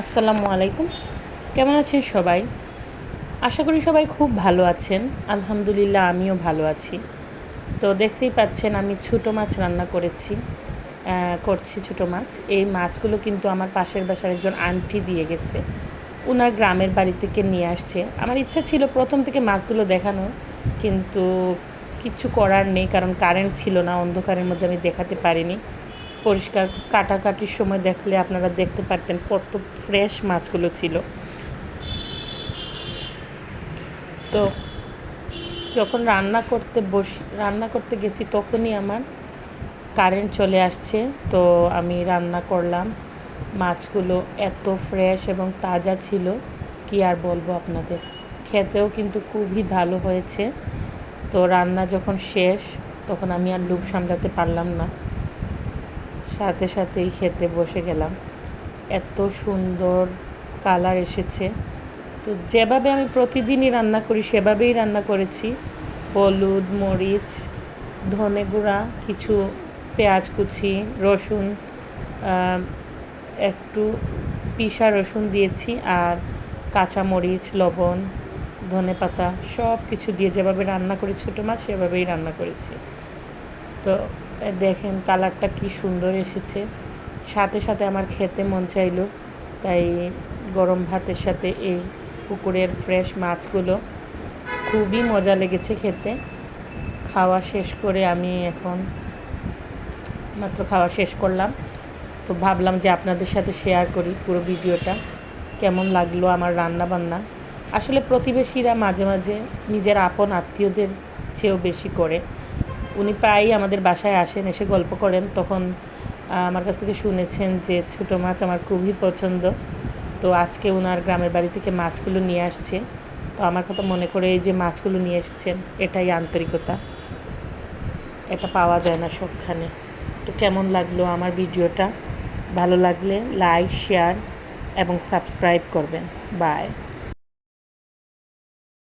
আসসালামু আলাইকুম। কেমন আছেন সবাই? আশা করি সবাই খুব ভালো আছেন। আলহামদুলিল্লাহ আমিও ভালো আছি। তো দেখতেই পাচ্ছেন আমি ছোটো মাছ রান্না করেছি করছি ছোটো মাছ। এই মাছগুলো কিন্তু আমার পাশের বাসার একজন আন্টি দিয়ে গেছে। ওনার গ্রামের বাড়ি থেকে নিয়ে আসছে। আমার ইচ্ছা ছিল প্রথম থেকে মাছগুলো দেখানো, কিন্তু কিচ্ছু করার নেই, কারণ কারেন্ট ছিল না, অন্ধকারের মধ্যে আমি দেখাতে পারিনি। পরিষ্কার কাটাকাটির সময় দেখলে আপনারা দেখতে পারতেন কত ফ্রেশ মাছগুলো ছিল। তো যখন রান্না করতে বস, রান্না করতে গেছি তখনই আমার কারেন্ট চলে আসছে। তো আমি রান্না করলাম। মাছগুলো এত ফ্রেশ এবং তাজা ছিল, কি আর বলব আপনাদের? খেতেও কিন্তু খুবই ভালো হয়েছে। তো রান্না যখন শেষ, তখন আমি আর লোভ সামলাতে পারলাম না। সাথে সাথেই খেতে বসে গেলাম। এত সুন্দর কালার এসেছে। তো যেভাবে আমি প্রতিদিনই রান্না করি, সেভাবেই রান্না করেছি। হলুদ, মরিচ, ধনে গুঁড়া, কিছু পেঁয়াজ কুচি, রসুন একটু পিসা রসুন দিয়েছি আর কাঁচা মরিচ লবণ ধনে পাতা সব কিছু দিয়ে যেভাবে রান্না করি ছোটো মাছ সেভাবেই রান্না করেছি। তো দেখেন কালারটা কি সুন্দর এসেছে। সাথে সাথে আমার খেতে মন চাইলো, তাই গরম ভাতের সাথে এই পুকুরের ফ্রেশ মাছগুলো খুবই মজা লেগেছে খেতে। খাওয়া শেষ করে আমি এখন মাত্র খাওয়া শেষ করলাম। তো ভাবলাম যে আপনাদের সাথে শেয়ার করি পুরো ভিডিওটা। কেমন লাগল আমার রান্না বান্না আসলে প্রতিবেশীরা মাঝে মাঝে নিজের আপন আত্মীয়দের চেয়েও বেশি করে। উনি প্রায়ই আমাদের বাসায় আসেন, এসে গল্প করেন। তখন আমার কাছ থেকে শুনেছেন যে ছোটো মাছ আমার খুবই পছন্দ। তো আজকে ওনার গ্রামের বাড়ি থেকে মাছগুলো নিয়ে আসছে। তো আমার কথা মনে করে এই যে মাছগুলো নিয়ে এসেছেন, এটাই আন্তরিকতা। এটা পাওয়া যায় না সবখানে। তো কেমন লাগল আমার ভিডিওটা? ভালো লাগলে লাইক, শেয়ার এবং সাবস্ক্রাইব করবেন। বাই।